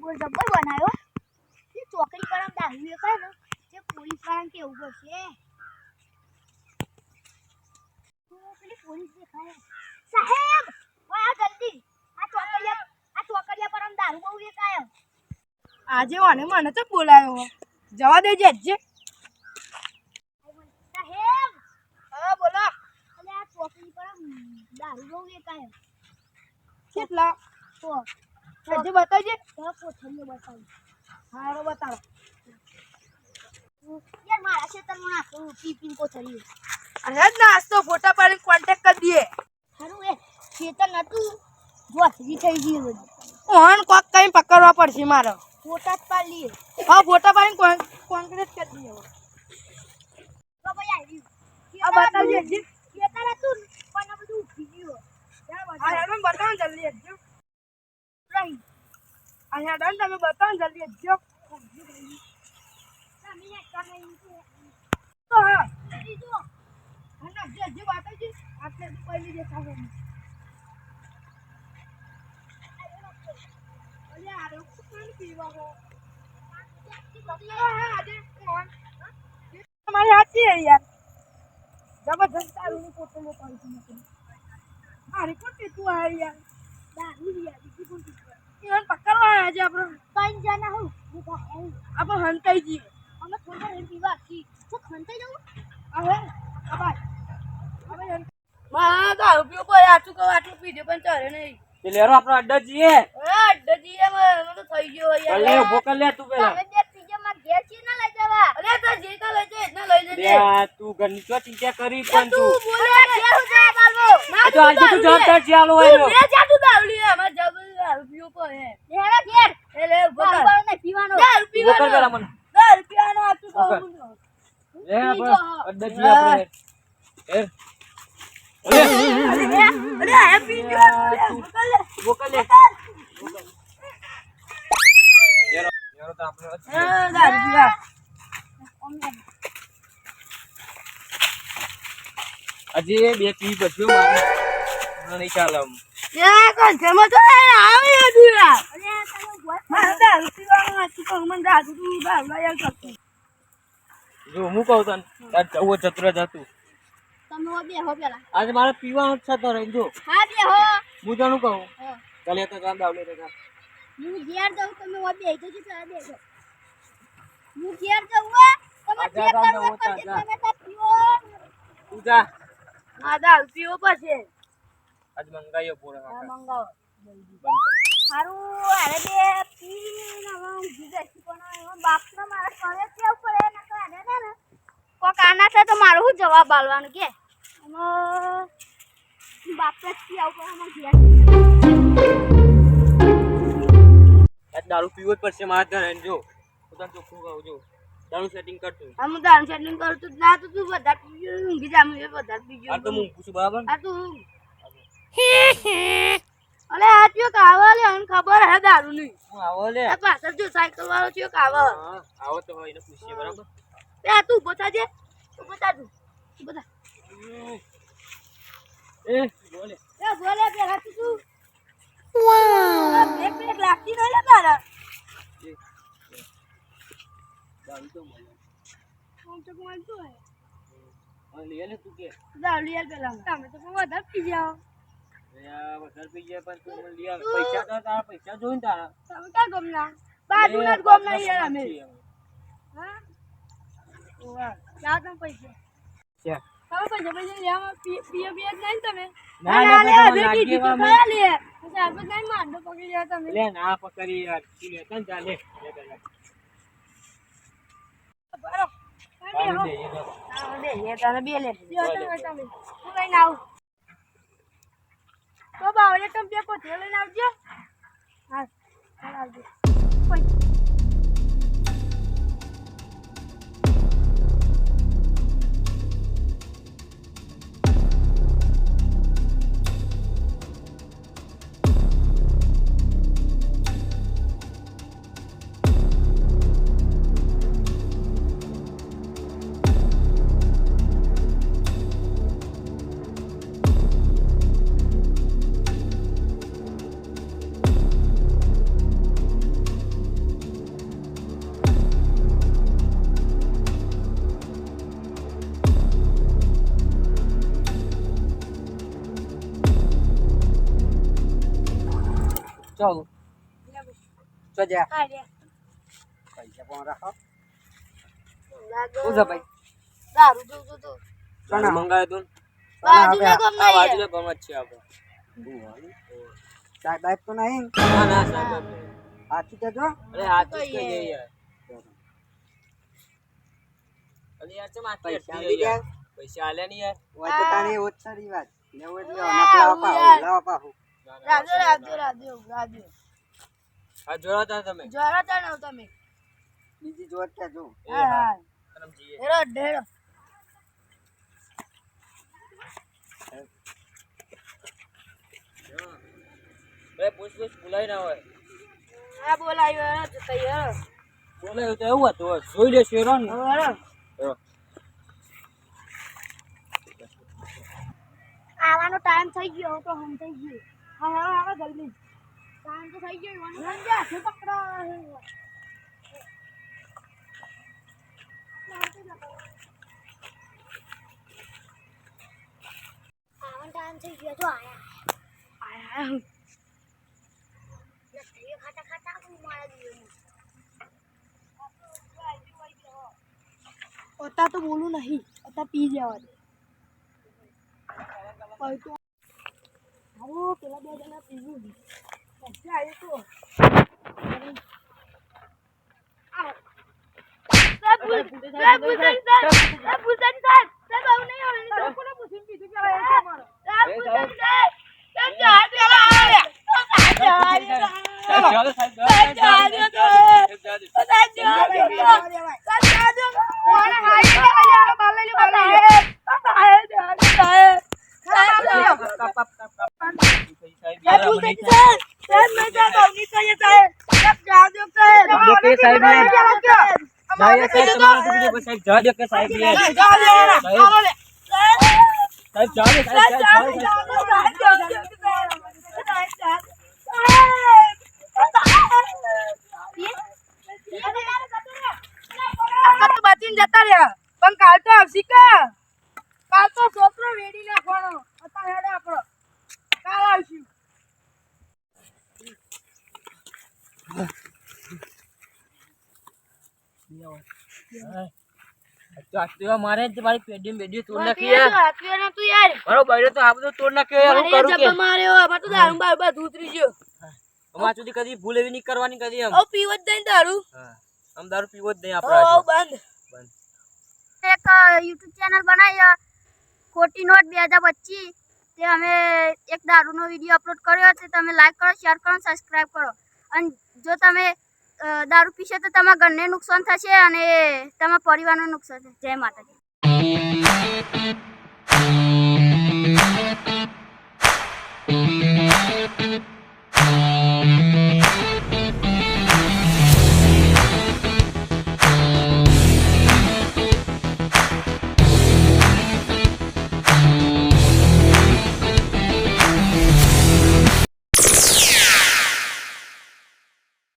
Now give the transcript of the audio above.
બહુ જબ્બર બનાવ્યો એ ચોકડી પર દારૂ વેચાય ને જે પોલીસ વાળાને કેવું પડશે? પેલી પોલીસ દેખાય. સાહેબ આ જલ્દી. આ ચોકડીયા આ ચોકડીયા પર આમ દારૂ બહુ વેચાય. આજે મને મને તો બોલાયો જવા દેજે અજ્જે સાહેબ. હા બોલો. એટલે આ ચોકડી પર દારૂ બહુ વેચાય. કેટલા? તો અજ્જે બતાવજે. કોથળીઓ બતાવું. હારો બતાવો. યાર મારા ખેતરમાં નાખું પી પી કોથળીઓ અરે નાસ્તો ફોટા પાડીને કોન્ટેક્ટ કરી દઈએ. હારું એ ખેતર નતું. જોથરી થઈ ગઈ બધું ઓહન કોક કઈ પકડવા પડશે મારો. ફોટા જ પાડી હા ફોટા પાડીને કોન્ક્રીટ કરી દઈએ હવે. તો ભાઈ આ બતાવજે. ખેતર હતું પણ આ બધું ઉઠી ગયું બતાવો જલ્દી અજ્જે રહી આ હેડો ને તમે બતાવો જલ્દી છે. તો હા. જલ્દી હા અજ્જે અજ્જે બતાવજે આટલે તો પહેલી દેખાશે નહીં. અરે આ લોકો કોણ પીવા હો હાથી યાર. જબરજસ્ત તારું ફોટો મોકલું છું મેં અરે કોણ પીતું આ યાર દારૂ યાર, એને પકડવા આવ્યા છે આપણે. ત્રણ જણા હું. હું તો આવું. આપણે હંતાઈ જઈએ. અમે થોડા વાર પીવા છીએ. શું ખંતાઈ જવું? હવે? આ હવે મારા દારૂ પીવો કોઈ આટલું કહું આટલું પીધું પણ ચાલે નહીં. તે લેરો આપણો અડ્ડો જઈએ હા અડ્ડો મને તો થઈ ગયો ચાલ લે ઊભો કર લે તું પેલા. તમે બે ત્રીજા માં ઘેર છીએ ના લઈ તો જે કા લઈ જાય એટલા લઈ લે જજે. આ તું ઘરની ચો ચિંતા કરી પણ તું જવાબદાર છે આલો હોય તું લે જા તું દારૂ લે અમાર જબર દારૂ પીવો પડે ઘેર. એટલે ઊભો દારૂ કર. બાળવો પીવાનો. દારૂ ઊભો કર પેલા પીવાનો મને દારૂ પીવાનો આટલું ઊભો કહું છું. લે આપણે અડ્ડો આપણે હેર લે. અરે આ પી ગયો તું. ઊભો કર લે. લેરો લેરો તો આપણે જ છે. પીવા. હજી બે પી બચ્યો મારે. નહીં ચાલે. યા કોન્સર્ટમાં તો આવી હતું યાર અરે તમે ઊભા મારે દારૂ પીવાનું આટલું કહું મને દારૂ તું દારૂ જો હું કહું તને તાર જવું ચતુર જ તમે હો બેહો પેલા. આજે મારે પીવાનું છે તો રહી જો હા બેહો. હું તને કહું ચાલે તો કામ દાવલે તો કામ હું ઘેર જાઉં તમે હો. હું ઘેર જાઉં હો. તમે જે કરવું કરજો, આજા. તમે તો પીવો. તું જા આ દારૂ પીવો પછી આજ મંગાયો પૂરો હા, મંગાવો. બંધ હારું અરે બે હવે ઊંઘી પણ એમાં બાપનો મારે ઘરે કેવું પડે ને તો ને. કોક આના છે તો મારું શું જવાબ આલવાનું કે? એમાં બાપે જ પી આવું પડે દારૂ પીવો જ પડશે મારા ઘરે જો. બધા ચોખ્ખું કહું જો. દારૂ સેટિંગ કરતું હા હું દારૂ સેટિંગ કરું તું ના તો તું વધારે પીજો ઊંઘી જા હું વધારે પીજો આ તો હું પૂછું બરાબર? આ તું અલે આ ચિયો કાવો લે અન ખબર હે દારૂ ની. હું આવો લે. આ પાછળ જો સાયકલ વાળો ચિયો કાવા હા આવો તો હોય એને પૂછીએ બરાબર? એ આ તું ઊભો થાજે ઊભો થા તું. બતા એ બોલે એ બોલે બે હાથી તું. વાહ. બ્રેક બ્રેક લાગતી નહીં લે તારા. દારૂ તો મળે. કોમ તો કોમ તો હે હવે લે તું કે. દારૂ લે પેલા. તમે તો વધારે પી જાઓ પી જાય પણ તું મને લઈ આવ. પૈસા તો તારા પૈસા જોઈને તારા. તમે ક્યાં ગમના બાજુના જ ગમના યાર અમે. હા? ઓવા જા તમે પૈસા? છે. તમે પૈસા પૈસા લેવામાં પી પીએ પીએ જ નહીં તમે. ના, ના ના, હવે લાગે કીધું તો લે. પછી આપણે નહીં માંડો પકડી જાય તમે. લે ના પકડી યાર તું લે તને ચાલે લે બરો. દે એ તો. બે લે. તારે બે લે જો તમે. હું લઈને આવું. તો બાવળે તમે બે પોતે લઈને આવજો. હા આવજો કોઈ ચો ચો જા. પૈસા કોણ રાખો. શું ભાઈ? દારૂ જો જો કોણ તું બાજુના. બાજુના જ છે. આપણે. સાહેબ તો નહીં ના? ના સાહેબ અરે હાથ તો જ યાર. યાર. અરે યાર ચમ આટલી પૈસા અટકી યાર પૈસા આલ્યા નહીં યાર? હોય તો તારી ઓછા રિવાજ લેવો એટલે લાવો પાહો, ના, ના, રાજો રાજો રાજો રાજો. હા જોરાતા તમે? જોરાતા નવ તમે. બીજી જોરતા જો. એ હા હા. હેરો ઢેરો બે પૂછ પૂછ બોલાય ના હોય. આ બોલાયો હેરો તો તૈયાર બોલાયો તો એવું હતું જોઈ લેશું એનો ને. હેરો હેરો. આવવાનો ટાઈમ થઈ ગયો હવે તો હમ થઈ ગયો. હા હવે આવે જલ્દી. ટાઈમ તો થઈ ગયો મને સમજ્યા છે? પકડો આવવાનો ટાઈમ થઈ ગયો તો આયા. આયા ખાતા ખાતા હું મારા દીધું અત્યારે તો બોલું નહીં અત્યારે પી જવા દે. આવો પેલા બે જણા પીવું મજા આવી તો સાહેબ ભૂલ- સાહેબ ભૂલતાની સાહેબ, સાહેબ ભૂલતાની સાહેબ, સાહેબ આવું નહીં આવે. સાહેબ કોને પૂછીને પીધું પેલા એ કહો મને. સાહેબ ભૂલતાની સાહેબ, સાહેબ જવા દે પેલા આવે. સાહેબ જવા દે પેલા. સાહેબ જાઓ, સાહેબ જાઓ, સાહેબ જવા દે તો. સાહેબ જાઓ. સાહેબ જવા દે પેલા. સાહેબ જવા દે. મારે હાઈ લે, હાઈ લે, બાર લઈ લે, બાર લઈ લે. સાહેબ જવા દે, સાહેબ. સાહેબ જવા દે. કાપ, કાપ, કાપ, કાપ. સાહેબ, સાહેબ ભૂલતાની સાહેબ, સાહેબ મેં સાહેબ આવું નહીં કરીએ સાહેબ. સાહેબ જવા દે સાહેબ. જવા દે કે સાહેબ ને? જવા દે. ના, યાર, સાહેબ, તમારે તો બીજે કોઈ સાહેબ જવા દો કે સાહેબ યાર. સાહેબ જવા દે. સાહેબ, ચાલો લે. સાહેબ. સાહેબ જવા દો, સાહેબ, સાહેબ, જવા દો, સાહેબ. જતા રહ્યા. પણ કાલ તો આવશે કાલ તો છોકરો વેડી નાખવાનો અત્યારે હેડે આપણો કાલ આવશું તો મારે જ મારી પેઢી બેડી તોડ નાખી યાર યાર. મારો બૈરો તો આ બધું તોડ નાખ્યો યાર હું કરું કે? માર્યો આમાં તો દારૂ બાર બધું ઉતરી ગયો. અમાર સુધી કદી ભૂલ એવી નહીં કરવાની કદી એમ. હવે પીવો જ નહીં દારૂ. આમ દારૂ પીવો જ નહીં હવે આપણે બંધ બંધ. એક યુટ્યુબ ચેનલ બનાવી ખોટી નોટ બે હજાર પચીસ. તે અમે એક દારૂનો વીડિયો અપલોડ કર્યો છે. તમે લાઈક કરો શેર કરો સબસ્ક્રાઈબ કરો. અને જો તમે દારૂ પીશે તો તમારા ઘરને નુકસાન થશે અને તમારા પરિવારને નુકસાન થશે. જય માતાજી.